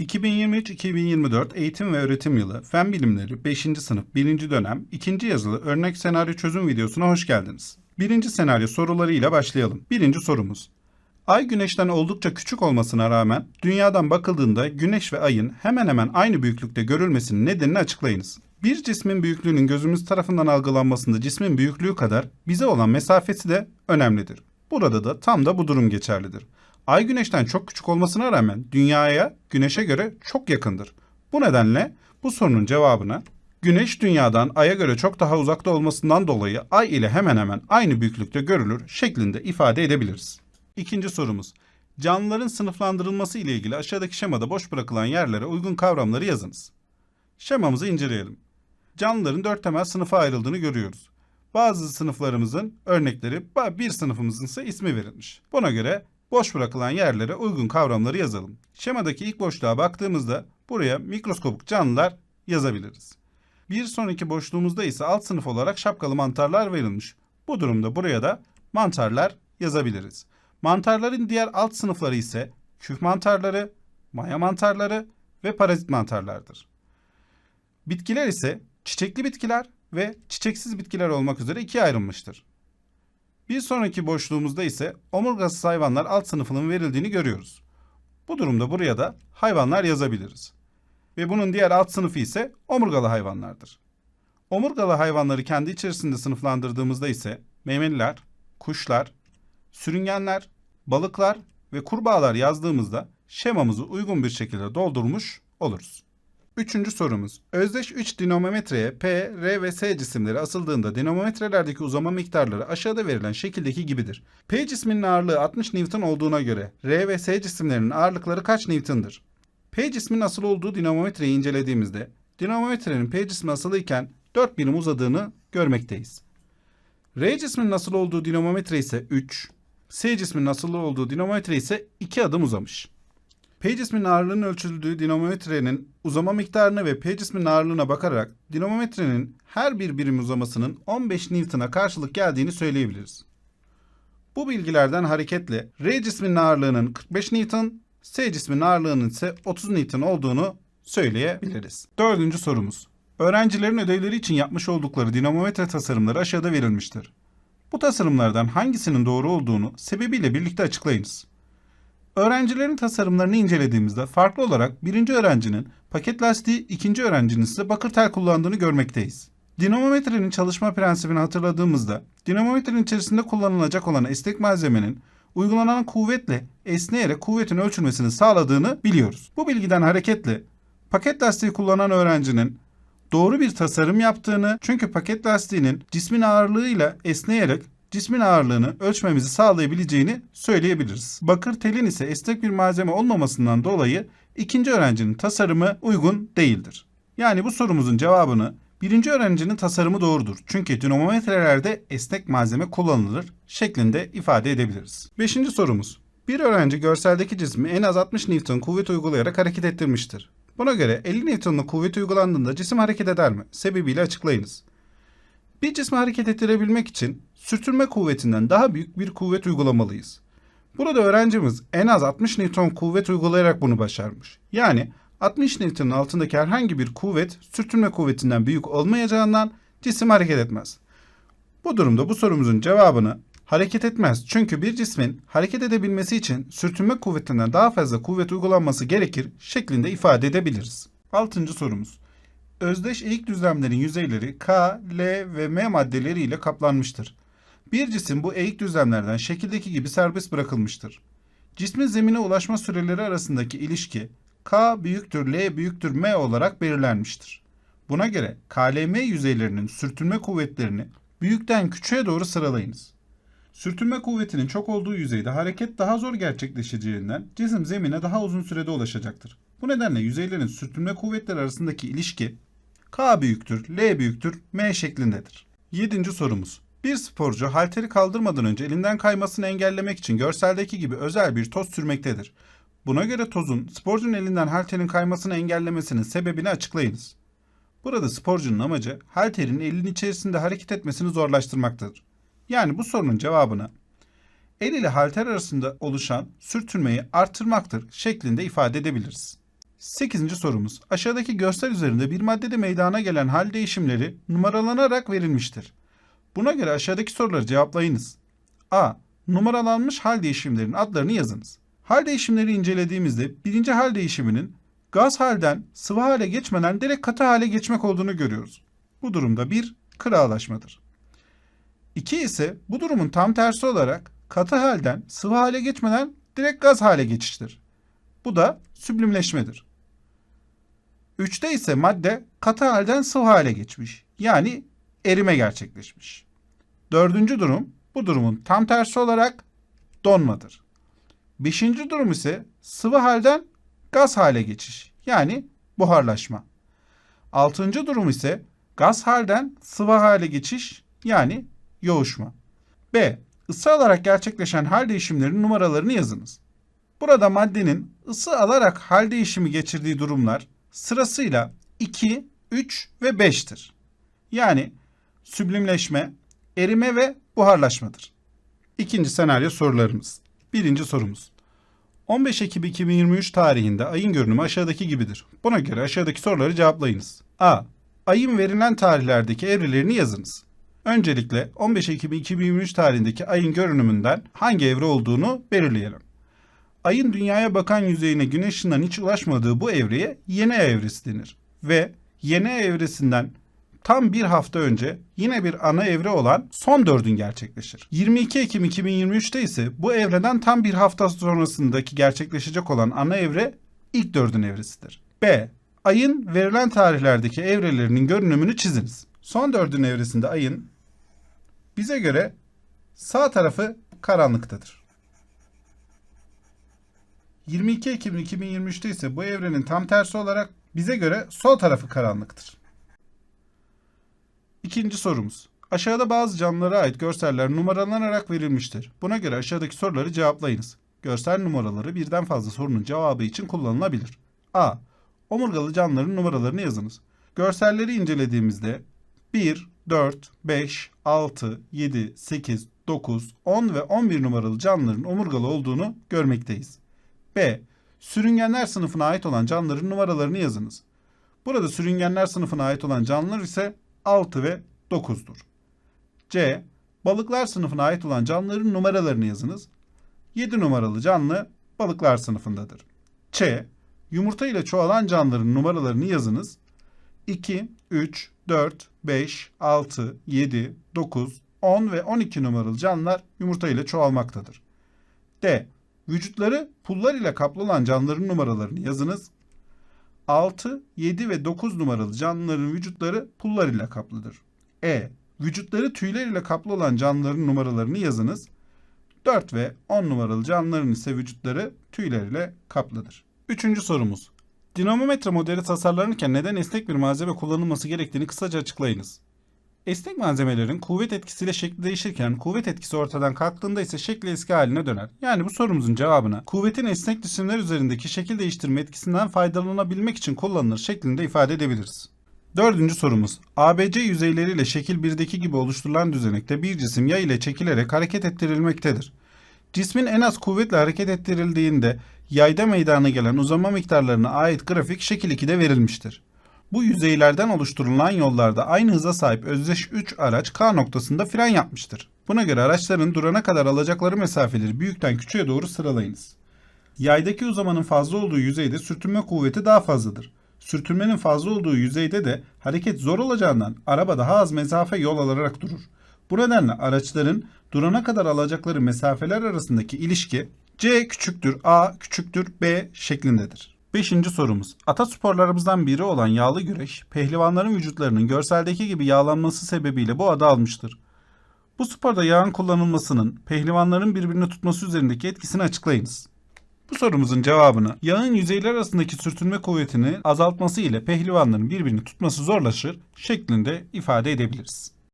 2023-2024 eğitim ve öğretim yılı Fen Bilimleri 5. sınıf 1. dönem 2. yazılı örnek senaryo çözüm videosuna hoş geldiniz. Birinci senaryo sorularıyla başlayalım. Birinci sorumuz. Ay güneşten oldukça küçük olmasına rağmen dünyadan bakıldığında güneş ve ayın hemen hemen aynı büyüklükte görülmesinin nedenini açıklayınız. Bir cismin büyüklüğünün gözümüz tarafından algılanmasında cismin büyüklüğü kadar bize olan mesafesi de önemlidir. Burada da tam da bu durum geçerlidir. Ay güneşten çok küçük olmasına rağmen dünyaya güneşe göre çok yakındır. Bu nedenle bu sorunun cevabını güneş dünyadan aya göre çok daha uzakta olmasından dolayı ay ile hemen hemen aynı büyüklükte görülür şeklinde ifade edebiliriz. İkinci sorumuz. Canlıların sınıflandırılması ile ilgili aşağıdaki şemada boş bırakılan yerlere uygun kavramları yazınız. Şemamızı inceleyelim. Canlıların dört temel sınıfa ayrıldığını görüyoruz. Bazı sınıflarımızın örnekleri, bir sınıfımızın ise ismi verilmiş. Buna göre boş bırakılan yerlere uygun kavramları yazalım. Şemadaki ilk boşluğa baktığımızda buraya mikroskopik canlılar yazabiliriz. Bir sonraki boşluğumuzda ise alt sınıf olarak şapkalı mantarlar verilmiş. Bu durumda buraya da mantarlar yazabiliriz. Mantarların diğer alt sınıfları ise küf mantarları, maya mantarları ve parazit mantarlardır. Bitkiler ise çiçekli bitkiler ve çiçeksiz bitkiler olmak üzere ikiye ayrılmıştır. Bir sonraki boşluğumuzda ise omurgasız hayvanlar alt sınıfının verildiğini görüyoruz. Bu durumda buraya da hayvanlar yazabiliriz. Ve bunun diğer alt sınıfı ise omurgalı hayvanlardır. Omurgalı hayvanları kendi içerisinde sınıflandırdığımızda ise memeliler, kuşlar, sürüngenler, balıklar ve kurbağalar yazdığımızda şemamızı uygun bir şekilde doldurmuş oluruz. Üçüncü sorumuz. Özdeş 3 dinamometreye P, R ve S cisimleri asıldığında dinamometrelerdeki uzama miktarları aşağıda verilen şekildeki gibidir. P cisminin ağırlığı 60 Newton olduğuna göre R ve S cisimlerinin ağırlıkları kaç Newton'dır? P cisminin asılı olduğu dinamometreyi incelediğimizde dinamometrenin P cismi asılıyken 4 birim uzadığını görmekteyiz. R cisminin asılı olduğu dinamometre ise 3, S cisminin asılı olduğu dinamometre ise 2 adım uzamış. P cisminin ağırlığının ölçüldüğü dinamometrenin uzama miktarına ve P cisminin ağırlığına bakarak dinamometrenin her bir birim uzamasının 15 Newton'a karşılık geldiğini söyleyebiliriz. Bu bilgilerden hareketle R cisminin ağırlığının 45 Newton, S cisminin ağırlığının ise 30 Newton olduğunu söyleyebiliriz. Dördüncü sorumuz. Öğrencilerin ödevleri için yapmış oldukları dinamometre tasarımları aşağıda verilmiştir. Bu tasarımlardan hangisinin doğru olduğunu sebebiyle birlikte açıklayınız. Öğrencilerin tasarımlarını incelediğimizde farklı olarak birinci öğrencinin paket lastiği, ikinci öğrencinin ise bakır tel kullandığını görmekteyiz. Dinamometrenin çalışma prensibini hatırladığımızda, dinamometrenin içerisinde kullanılacak olan esnek malzemenin uygulanan kuvvetle esneyerek kuvvetin ölçülmesini sağladığını biliyoruz. Bu bilgiden hareketle paket lastiği kullanan öğrencinin doğru bir tasarım yaptığını çünkü paket lastiğinin cismin ağırlığıyla esneyerek cismin ağırlığını ölçmemizi sağlayabileceğini söyleyebiliriz. Bakır telin ise esnek bir malzeme olmamasından dolayı ikinci öğrencinin tasarımı uygun değildir. Yani bu sorumuzun cevabını birinci öğrencinin tasarımı doğrudur. Çünkü dinamometrelerde esnek malzeme kullanılır şeklinde ifade edebiliriz. Beşinci sorumuz. Bir öğrenci görseldeki cismi en az 60 Newton kuvvet uygulayarak hareket ettirmiştir. Buna göre 50 Newton'luk kuvvet uygulandığında cisim hareket eder mi? Sebebiyle açıklayınız. Bir cismi hareket ettirebilmek için sürtünme kuvvetinden daha büyük bir kuvvet uygulamalıyız. Burada öğrencimiz en az 60 Newton kuvvet uygulayarak bunu başarmış. Yani 60 Newton'un altındaki herhangi bir kuvvet sürtünme kuvvetinden büyük olmayacağından cisim hareket etmez. Bu durumda bu sorumuzun cevabını hareket etmez. Çünkü bir cismin hareket edebilmesi için sürtünme kuvvetinden daha fazla kuvvet uygulanması gerekir şeklinde ifade edebiliriz. Altıncı sorumuz. Özdeş eğik düzlemlerin yüzeyleri K, L ve M maddeleri ile kaplanmıştır. Bir cisim bu eğik düzlemlerden şekildeki gibi serbest bırakılmıştır. Cismin zemine ulaşma süreleri arasındaki ilişki K büyüktür L büyüktür M olarak belirlenmiştir. Buna göre KLM yüzeylerinin sürtünme kuvvetlerini büyükten küçüğe doğru sıralayınız. Sürtünme kuvvetinin çok olduğu yüzeyde hareket daha zor gerçekleşeceğinden cisim zemine daha uzun sürede ulaşacaktır. Bu nedenle yüzeylerin sürtünme kuvvetleri arasındaki ilişki K büyüktür, L büyüktür, M şeklindedir. Yedinci sorumuz. Bir sporcu halteri kaldırmadan önce elinden kaymasını engellemek için görseldeki gibi özel bir toz sürmektedir. Buna göre tozun sporcunun elinden halterin kaymasını engellemesinin sebebini açıklayınız. Burada sporcunun amacı halterin elin içerisinde hareket etmesini zorlaştırmaktadır. Yani bu sorunun cevabını el ile halter arasında oluşan sürtünmeyi artırmaktır şeklinde ifade edebiliriz. 8. sorumuz. Aşağıdaki görsel üzerinde bir maddede meydana gelen hal değişimleri numaralanarak verilmiştir. Buna göre aşağıdaki soruları cevaplayınız. A. Numaralanmış hal değişimlerinin adlarını yazınız. Hal değişimleri incelediğimizde birinci hal değişiminin gaz halden sıvı hale geçmeden direkt katı hale geçmek olduğunu görüyoruz. Bu durumda bir kırağlaşmadır. 2 ise bu durumun tam tersi olarak katı halden sıvı hale geçmeden direkt gaz hale geçiştir. Bu da süblimleşmedir. 3'te ise madde katı halden sıvı hale geçmiş. Yani erime gerçekleşmiş. Dördüncü durum bu durumun tam tersi olarak donmadır. Beşinci durum ise sıvı halden gaz hale geçiş. Yani buharlaşma. Altıncı durum ise gaz halden sıvı hale geçiş yani yoğuşma. B. Isı alarak gerçekleşen hal değişimlerinin numaralarını yazınız. Burada maddenin ısı alarak hal değişimi geçirdiği durumlar sırasıyla 2, 3 ve 5'tir. Yani süblimleşme, erime ve buharlaşmadır. İkinci senaryo sorularımız. Birinci sorumuz. 15 Ekim 2023 tarihinde ayın görünümü aşağıdaki gibidir. Buna göre aşağıdaki soruları cevaplayınız. A. Ayın verilen tarihlerdeki evrelerini yazınız. Öncelikle 15 Ekim 2023 tarihindeki ayın görünümünden hangi evre olduğunu belirleyelim. Ayın dünyaya bakan yüzeyine güneş ışığından hiç ulaşmadığı bu evreye yeni evresi denir. Ve yeni evresinden tam bir hafta önce yine bir ana evre olan son dördün gerçekleşir. 22 Ekim 2023'te ise bu evreden tam bir hafta sonrasındaki gerçekleşecek olan ana evre ilk dördün evresidir. B. Ayın verilen tarihlerdeki evrelerinin görünümünü çiziniz. Son dördün evresinde ayın bize göre sağ tarafı karanlıktadır. 22 Ekim 2023'te ise bu evrenin tam tersi olarak bize göre sol tarafı karanlıktır. İkinci sorumuz. Aşağıda bazı canlılara ait görseller numaralanarak verilmiştir. Buna göre aşağıdaki soruları cevaplayınız. Görsel numaraları birden fazla sorunun cevabı için kullanılabilir. A. Omurgalı canlıların numaralarını yazınız. Görselleri incelediğimizde 1, 4, 5, 6, 7, 8, 9, 10 ve 11 numaralı canlıların omurgalı olduğunu görmekteyiz. B. Sürüngenler sınıfına ait olan canlıların numaralarını yazınız. Burada sürüngenler sınıfına ait olan canlılar ise 6 ve 9'dur. C. Balıklar sınıfına ait olan canlıların numaralarını yazınız. 7 numaralı canlı balıklar sınıfındadır. Ç. Yumurta ile çoğalan canlıların numaralarını yazınız. 2, 3, 4, 5, 6, 7, 9, 10 ve 12 numaralı canlılar yumurta ile çoğalmaktadır. D. Vücutları pullar ile kaplı olan canlıların numaralarını yazınız. 6, 7 ve 9 numaralı canlıların vücutları pullar ile kaplıdır. E. Vücutları tüyler ile kaplı olan canlıların numaralarını yazınız. 4 ve 10 numaralı canlıların ise vücutları tüyler ile kaplıdır. Üçüncü sorumuz. Dinamometre modeli tasarlanırken neden esnek bir malzeme kullanılması gerektiğini kısaca açıklayınız. Esnek malzemelerin kuvvet etkisiyle şekli değişirken kuvvet etkisi ortadan kalktığında ise şekli eski haline döner. Yani bu sorumuzun cevabına kuvvetin esnek cisimler üzerindeki şekil değiştirme etkisinden faydalanabilmek için kullanılır şeklinde ifade edebiliriz. Dördüncü sorumuz. ABC yüzeyleriyle şekil 1'deki gibi oluşturulan düzenekte bir cisim yay ile çekilerek hareket ettirilmektedir. Cismin en az kuvvetle hareket ettirildiğinde yayda meydana gelen uzama miktarlarına ait grafik şekil 2'de verilmiştir. Bu yüzeylerden oluşturulan yollarda aynı hıza sahip özdeş 3 araç K noktasında fren yapmıştır. Buna göre araçların durana kadar alacakları mesafeleri büyükten küçüğe doğru sıralayınız. Yaydaki uzamanın fazla olduğu yüzeyde sürtünme kuvveti daha fazladır. Sürtünmenin fazla olduğu yüzeyde de hareket zor olacağından araba daha az mesafe yol alarak durur. Bu nedenle araçların durana kadar alacakları mesafeler arasındaki ilişki C küçüktür A küçüktür B şeklindedir. Beşinci sorumuz. Atasporlarımızdan biri olan yağlı güreş, pehlivanların vücutlarının görseldeki gibi yağlanması sebebiyle bu adı almıştır. Bu sporda yağın kullanılmasının pehlivanların birbirini tutması üzerindeki etkisini açıklayınız. Bu sorumuzun cevabını yağın yüzeyler arasındaki sürtünme kuvvetini azaltması ile pehlivanların birbirini tutması zorlaşır şeklinde ifade edebiliriz.